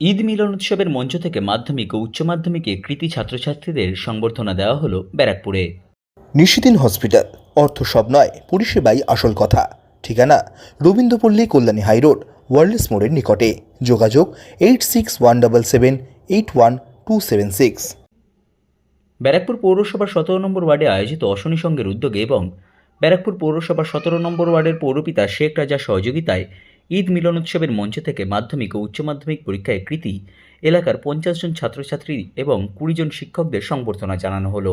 ঈদ মিলন উৎসবের মঞ্চ থেকে মাধ্যমিক ও উচ্চ মাধ্যমিকে কৃতি ছাত্রছাত্রীদের সংবর্ধনা দেওয়া হলো ব্যারাকপুরে। নিশিদিন হসপিটাল অর্থ সব নয় পরিষেবাই আসল কথা। ঠিকানা রবীন্দ্রপল্লী কল্যাণী হাইরোড ওয়ার্ল্ডস মোড়ের নিকটে। যোগাযোগ eight six one double seven eight one two seven six. Barrackpore পৌরসভার সতেরো নম্বর ওয়ার্ডে আয়োজিত অশনি সংঘের উদ্যোগে এবং ব্যারাকপুর পৌরসভার সতেরো নম্বর ওয়ার্ডের পৌরপিতা শেখ রাজার সহযোগিতায় ঈদ মিলন উৎসবের মঞ্চ থেকে মাধ্যমিক ও উচ্চ মাধ্যমিক পরীক্ষায় কৃতি, এলাকার পঞ্চাশ জন ছাত্রছাত্রী এবং কুড়ি জন শিক্ষকদের সংবর্ধনা জানানো হলো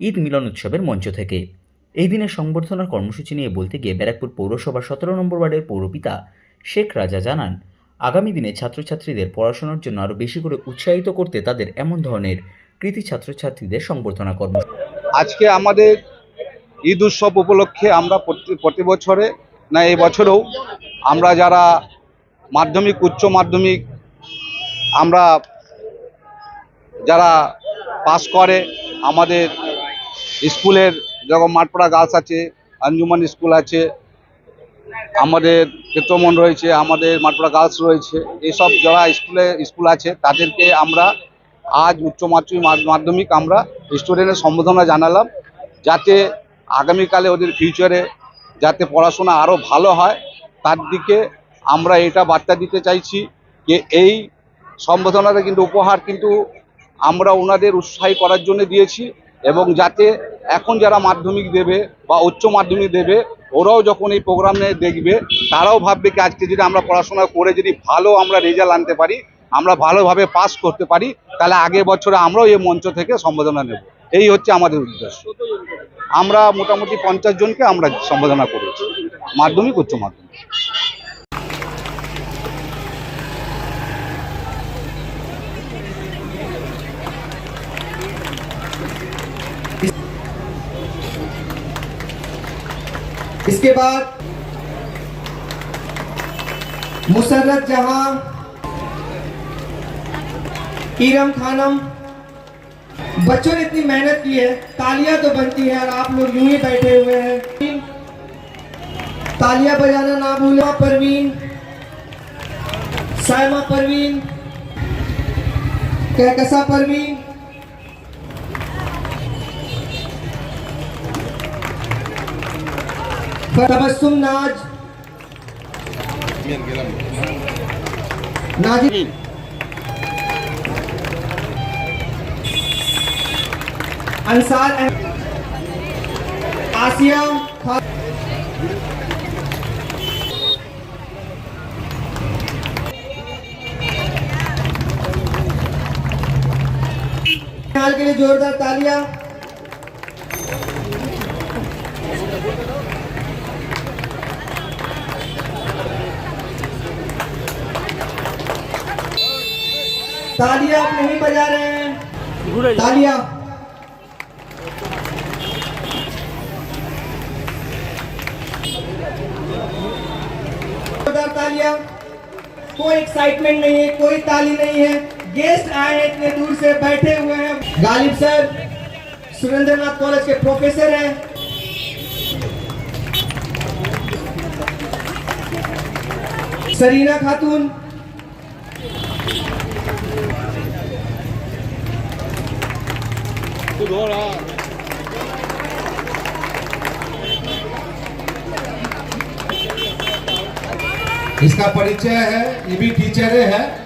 ঈদ মিলন উৎসবের মঞ্চ থেকে। এই দিনের সংবর্ধনার কর্মসূচি নিয়ে বলতে গিয়ে ব্যারাকপুর পৌরসভার সতেরো নম্বর ওয়ার্ডের পৌরপিতা শেখ রাজা জানান, আগামী দিনে ছাত্রছাত্রীদের পড়াশোনার জন্য আরও বেশি করে উৎসাহিত করতে তাদের এমন ধরনের কৃতি ছাত্রছাত্রীদের সংবর্ধনা কর্ম, আজকে আমাদের ঈদ উৎসব উপলক্ষে আমরা প্রতি বছরে না, এই বছরেও আমরা যারা মাধ্যমিক, উচ্চ মাধ্যমিক, আমরা যারা পাস করে, আমাদের স্কুলের যেরকম মাঠপাড়া গার্লস আছে, আঞ্জুমান স্কুল আছে, আমাদের ক্ষেত্রমন রয়েছে, আমাদের মাঠপাড়া গার্লস রয়েছে এইসব যারা স্কুলে, স্কুল আছে, তাদেরকে আমরা আজ উচ্চ মাধ্যমিক মাধ্যমিক আমরা স্টুডেন্টের সম্বোধনা জানালাম, যাতে আগামীকালে ওদের ফিউচারে যাতে পড়াশোনা আরও ভালো হয় তার দিকে আমরা এটা বার্তা দিতে চাইছি যে এই সম্বোধনাটা কিন্তু উপহার কিন্তু আমরা ওনাদের উৎসাহী করার জন্য দিয়েছি এবং যাতে এখন যারা মাধ্যমিক দেবে বা উচ্চ মাধ্যমিক দেবে, ওরাও যখন এই প্রোগ্রামে দেখবে, তারাও ভাববে কি আজকে যদি আমরা পড়াশোনা করে যদি ভালো আমরা রেজাল্ট আনতে পারি, আমরা ভালোভাবে পাস করতে পারি, তাহলে আগের বছরে আমরাও এই মঞ্চ থেকে সম্বোধনা নেব। এই হচ্ছে আমাদের উদ্দেশ্য। আমরা মোটামুটি পঞ্চাশ জনকে আমরা সম্বোধনা করেছি, মাধ্যমিক, উচ্চ মাধ্যমিক। इसके बाद मुसर्रत जहाँ इरम खानम, बच्चों ने इतनी मेहनत की है, तालियाँ तो बनती है और आप लोग यूँ ही बैठे हुए हैं। तालियाँ बजाना ना भूलना परवीन। सायमा परवीन। कहकसा परवीन? तबस्सुम नाज। नाजी। अंसार आसिया। खा- के लिए जोरदार तालियाँ। तालियाँ आप नहीं बजा रहे हैं। तालियाँ। जोरदार तालियाँ। कोई एक्साइटमेंट नहीं है, कोई ताली नहीं है। गेस्ट आए हैं इतने दूर से बैठे हुए हैं। गालिब सर, सुरेंद्रनाथ कॉलेज के प्रोफेसर हैं। सरीना खातून। इसका परिचय है, ये भी टीचर है।